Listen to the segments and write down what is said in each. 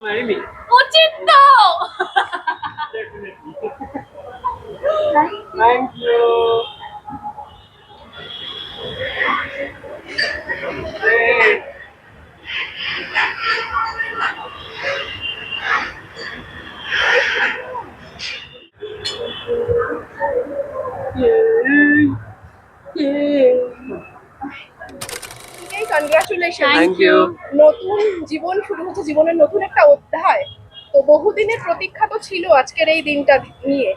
marry me? উচিত তো Thank you. Great. Congratulation Thank you. নতুন জীবন শুরু হচ্ছে জীবনের নতুন একটা অধ্যায়। তো বহুদিনের প্রতীক্ষা তো ছিল আজকের এই দিনটা নিয়ে।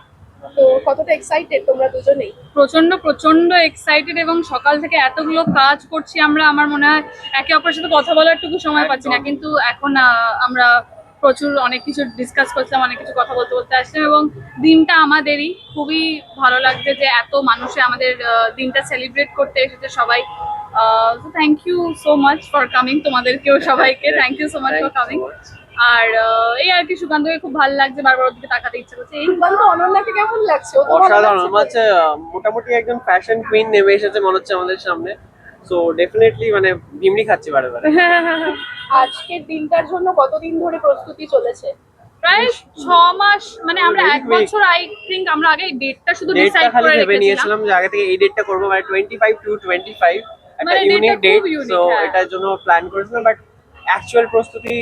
তো কতটা এক্সাইটেড তোমরা দুজনেই? প্রচণ্ড প্রচণ্ড এক্সাইটেড এবং সকাল থেকে এতগুলো কাজ করছি আমরা। আমার মনে হয় একে অপরের সাথে কথা বলার টুকু সময় পাচ্ছি না। কিন্তু এখন আহ, আমরা প্রচুর অনেক কিছু ডিসকাস করছিলাম অনেক কিছু কথা বলতে বলতে আসছিলাম এবং দিনটা আমাদেরই। খুবই ভালো লাগছে যে এত মানুষে আমাদের আহ, দিনটা সেলিব্রেট করতে এসেছে। সবাই thank you so much for coming তোমাদেরকেও সবাইকে। Thank you so much for you coming আর আহ, এই আর কি সুকান্তকে খুব ভালো লাগছে বারবার ওর দিকে তাকাতে ইচ্ছে করছে। এই সুকান্ত অনন্যাকে কেমন লাগছে? ও তো অসাধারণ। আহ, মোটামুটি একজন ফ্যাশন কুইন নেমে এসেছে মনে হচ্ছে আমাদের সামনে। সো ডেফিনেটলি মানে ভিমড়ি খাচ্ছি বারে বারে। আজকের দিনটার জন্য কতদিন ধরে প্রস্তুতি চলেছে? প্রায় ছ মাস মানে আমরা এক বছর আই থিঙ্ক আমরা আগে ডেটটা শুধু ডেটটা ডিসাইড করে রেখেছিলাম। নিয়েছিলাম যে আগে থেকে এই ডেটটা করব মানে twenty five two twenty five একটা মানে ইউনিক ডেট সো। এটার জন্য প্ল্যান করেছিলাম বাট অ্যাকচুয়াল প্রস্তুতি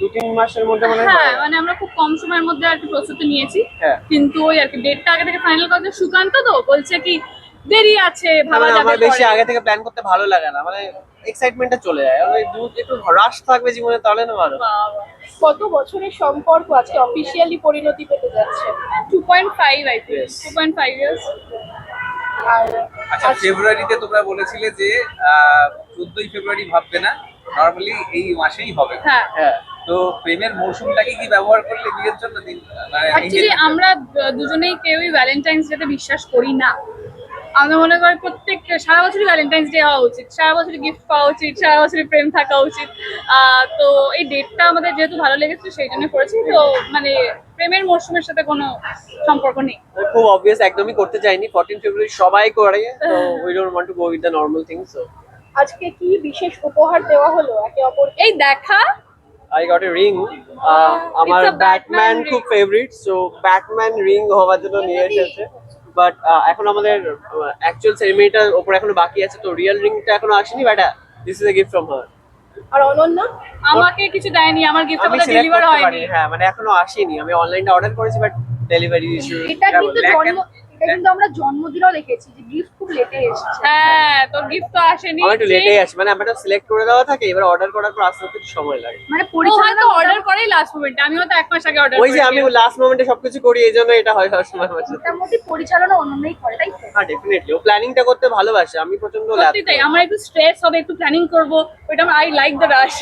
দু তিন মাসের মধ্যে মনে হয় হ্যাঁ মানে আমরা খুব কম সময়ের মধ্যে আর কি প্রস্তুতি নিয়েছি। হ্যাঁ। কিন্তু ওই আর কি ডেটটা আগে থেকে ফাইনাল করতে সুকান্ত তো বলছে কি দেরি আছে ভাবা মানে যাবে আমার বেশি আগে থেকে প্ল্যান করতে ভালো লাগে না মানে এক্সাইটমেন্টটা চলে যায়। ওই দু একটু রাশ থাকবে জীবনে তাহলে না ভালো। কত বছরের সম্পর্ক আজকে অফিসিয়ালি পরিণতি পেতে যাচ্ছে? 2.5 আই Yes. 2.5 ইয়ার্স আচ্ছা ফেব্রুয়ারিতে তোমরা বলেছিলে যে চোদ্দই ফেব্রুয়ারি ভাববে না নর্মালি এই মাসেই হবে। হ্যাঁ। হ্যাঁ। তো প্রেমের মৌসুমটাকে কি ব্যবহার করলে বিয়ের জন্য দিন মানে অ্যাকচুয়ালি আমরা দুজনেই কেউই ভ্যালেন্টাইন্স ডেতে বিশ্বাস করি না। আমরা মনে করি প্রত্যেক সারা বছরই ভ্যালেন্টাইন্স ডে হওয়া উচিত সারা বছরই গিফট পাওয়া উচিত সারা বছরই প্রেম থাকা উচিত। আহ, তো এই ডেটটা আমাদের যেহেতু ভালো লেগেছে সেই জন্য করেছি। তো মানে প্রেমের মরশুমের সাথে কোনো সম্পর্ক নেই। খুব অবভিয়াস একদমই করতে চাইনি। ফোরটিন ফেব্রুয়ারি সবাই করে তো we don't want to go with the normal things so আজকে কি বিশেষ উপহার দেওয়া হলো একে অপর এই দেখা। আই গট এ রিং আমার ব্যাটম্যান খুব ফেভারিট সো ব্যাটম্যান রিং হওয়ার জন্য নিয়ে এসেছে। বাট এখন আমাদের অ্যাকচুয়াল সেরিমনিটার ওপর এখনও বাকি আছে তো রিয়েল রিংটা এখনও আসেনি but this is a gift from her আর অনন্যা আমাকে কিছু দেয়নি আমার গিফট আমি আমাদের ডেলিভার হয়নি। হ্যাঁ মানে এখনও আসেনি। আমি অনলাইনে অর্ডার করেছি বাট ডেলিভারি ইস্যু এটা এটা কিন্তু জন্ম এটা কিন্তু আমরা জন্মদিনও দেখেছি যে গিফট খুব লেটে এসেছে। হ্যাঁ তোর গিফট তো আসেনি আমার একটু লেটেই আসে মানে আমরা সিলেক্ট করে দেওয়া থাকে এবার অর্ডার করার পর আসতে একটু সময় লাগে। মানে পরিচালনা হয়তো অর্ডার করেই লাস্ট মোমেন্টে আমিও তো এক মাস আগে অর্ডার ওই যে আমি লাস্ট মোমেন্টে সবকিছু করি এই জন্য এটা হয় সবসময় আমার সাথে মোটামুটি পরিচালনা অন্যই করে তাই তো? হ্যাঁ ডেফিনেটলি ও প্ল্যানিংটা করতে ভালোবাসে আমি প্রচণ্ড সত্যি তাই আমার একটু স্ট্রেস হবে একটু প্ল্যানিং করব ওইটা I like the rush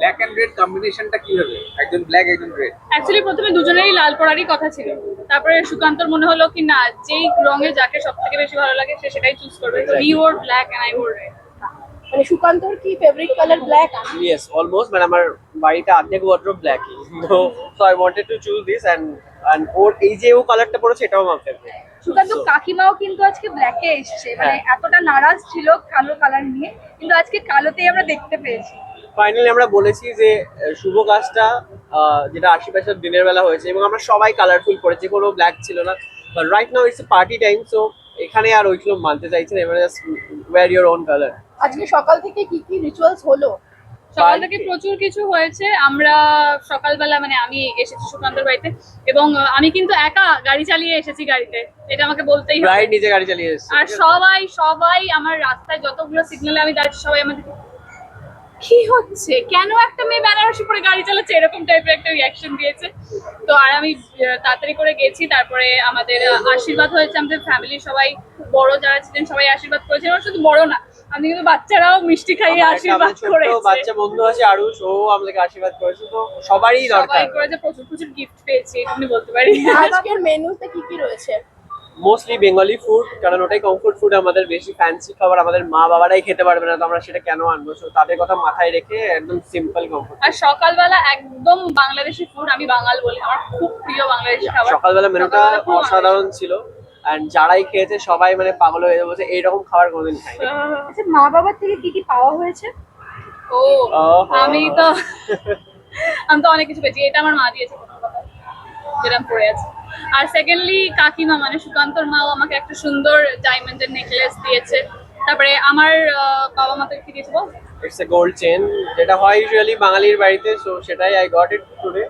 black and red কম্বিনেশনটা কি হবে একজন ব্ল্যাক একজন রেড অ্যাকচুয়ালি প্রথমে দুজনেরই লাল পরারই কথা ছিল। তারপরে সুকান্তর মনে হলো কি না যেই রঙে যাকে সব থেকে বেশি ভালো লাগে সে সেটাই চুজ করবে। তো he wore black and I wore red মানে সুকান্তর কি favourite colour black yes almost মানে আমার বাড়িতে অর্ধেক ওয়ার্ড্রোব ব্ল্যাকই তো so I wanted to choose this and and ওর এই যে ও কালারটা পড়েছে এটাও আমার ফেভারিট সুকান্ত কাকিমাও কিন্তু আজকে ব্ল্যাকে এসছে। মানে এতটা নারাজ ছিল কালো কালার নিয়ে কিন্তু আজকে কালোতেই আমরা দেখতে পেয়েছি। ফাইনালি আমরা বলেছি যে শুভ কাজটা আহ, যেটা আশেপাশের দিনের বেলা হয়েছে এবং আমরা সবাই কালারফুল করেছি কোনো ব্ল্যাক ছিল না। But right now it's party time so এখানে আর ওইগুলো মানতে চাইছি না এবারে just wear your own colour আজকে সকাল থেকে কি কি রিচুয়ালস হলো? সকাল থেকে প্রচুর কিছু হয়েছে আমরা সকালবেলা মানে আমি এসেছি সুকান্তর বাড়িতে এবং আমি কিন্তু একা গাড়ি চালিয়ে এসেছি গাড়িতে এটা আমাকে বলতেই হবে। নিজে গাড়ি চালিয়ে এসেছে। আর সবাই সবাই আমার রাস্তায় যতগুলো সিগন্যালে আমি দাঁড়িয়েছি সবাই আমাদের কি হচ্ছে? কেন একটা মেয়ে বেনারসি পরে গাড়ি চালাচ্ছে? এরকম টাইপের একটা রিয়াকশন দিয়েছে। তো আর আমি তাড়াতাড়ি করে গেছি। তারপরে আমাদের আশীর্বাদ হয়েছে আমাদের ফ্যামিলির সবাই। বড় যারা ছিলেন সবাই আশীর্বাদ করেছেন শুধু বড় না আমি কিন্তু বাচ্চারাও মিষ্টি খাইয়ে আশীর্বাদ করেছে। বাচ্চা বন্ধু আছে আরুষ। ও আমাদেরকে আশীর্বাদ করেছে। তো সবারই দরকার। সবাই করেছে প্রচুর প্রচুর গিফট পেয়েছি এটুকুনি বলতে পারি। আজকের মেনুতে কি কি রয়েছে? মোস্টলি বেঙ্গলি ফুড কারণ ওটাই কমফোর্ট ফুড আমাদের বেশি ফ্যান্সি খাবার আমাদের মা বাবারাই খেতে পারবে না তো আমরা সেটা কেন আনব? So তাদের কথা মাথায় রেখে একদম সিম্পল কমফোর্ট আর সকালবেলা একদম বাংলাদেশি ফুড আমি বাঙাল বলি আমার খুব প্রিয় বাংলাদেশি খাবার। সকালবেলা মেনুটা অসাধারণ ছিল এন্ড যারাই খেয়েছে সবাই মানে পাগল হয়ে যাবে এইরকম খাবার কোনোদিন বাংলাদেশি। আচ্ছা মা বাবার থেকে কি কি পাওয়া হয়েছে? ও। আমি তো আমি তো অনেক কিছু পেয়েছি এটা আমার মা দিয়েছে আমি পরে আছে। আর সেকেন্ডলি কাকিমা মানে সুকান্তর মাও আমাকে একটা সুন্দর ডায়মন্ডের নেকলেস দিয়েছে। তারপরে আমার বাবা মা তো কি দিয়েছে বল? ইটস এ গোল্ড চেন যেটা হয় ইউজুয়ালি বাঙালির বাড়িতে সো সেটাই আই গট ইট টুডে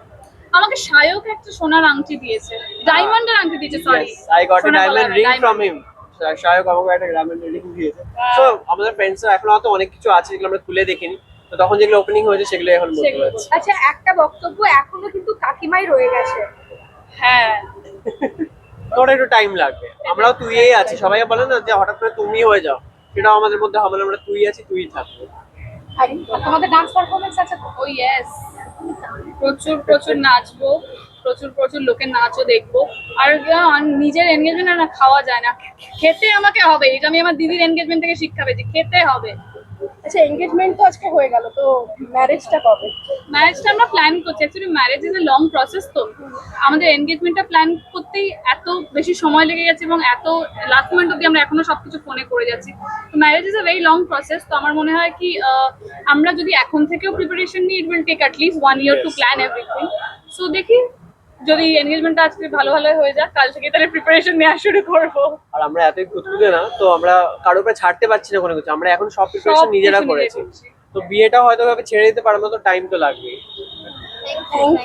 আমাকে সায়ক একটা সোনার আংটি দিয়েছে। ডায়মন্ডের আংটি দিয়েছে sorry I got a diamond ring from him Shayak আমাকে একটা ডায়মন্ড রিং দিয়েছে। সো আমাদের ফ্রেন্ডস এখন হয়তো অনেক কিছু আছে যেগুলো আমরা খুলে দেখিনি। তো তখন যেগুলো ওপেনিং হয়েছে সেগুলো এখন বলতে আচ্ছা একটা বক্তব্য এখনও কিন্তু কাকিমাই রয়ে গেছে। হ্যাঁ। তোর একটু টাইম লাগবে। আমরাও তুইই আছি। সবাই বলে না যে হঠাৎ করে তুমি হয়ে যাও। সেটাও আমাদের মধ্যে হবে না। আমরা তুই আছি তুই থাকব। তোমাদের ডান্স পারফরমেন্স আছে? ও ইয়েস প্রচুর প্রচুর নাচবো। প্রচুর প্রচুর লোকের নাচও দেখব। আর নিজের এনগেজমেন্ট না খাওয়া যায় না। খেতে আমাকে হবে। এটা আমি আমার দিদির এনগেজমেন্ট থেকে শিক্ষা পেয়েছি। খেতে হবে। আচ্ছা এঙ্গেজমেন্ট তো আজকে হয়ে গেল, তো ম্যারেজটা কবে? ম্যারেজটা আমরা প্ল্যান করছি। Actually marriage is a long process তো। আমাদের এনগেজমেন্টটা প্ল্যান করতেই এত বেশি সময় লেগে গেছে এবং এত লাস্ট মোমেন্ট অব্দি আমরা এখনও সবকিছু ফোনে করে যাচ্ছি। তো marriage is a very long process তো আমার মনে হয় কি আমরা যদি এখন থেকেও প্রিপারেশন নিই it will take at least one year to plan everything so দেখি যদি এনগেজমেন্টটা আজকে ভালো ভালো হয়ে যায় কাল থেকে তাহলে প্রিপারেশন নেওয়া শুরু করব। আর আমরা এতই খুঁতখুঁতে না তো আমরা কারোর উপরে ছাড়তে পারছি না কোনো কিছু। আমরা এখন সব প্রিপারেশন নিজেরা করেছি। তো বিয়েটা হয়তো ভাবে ছেড়ে দিতে পারব তো টাইম তো লাগবেই। থ্যাংক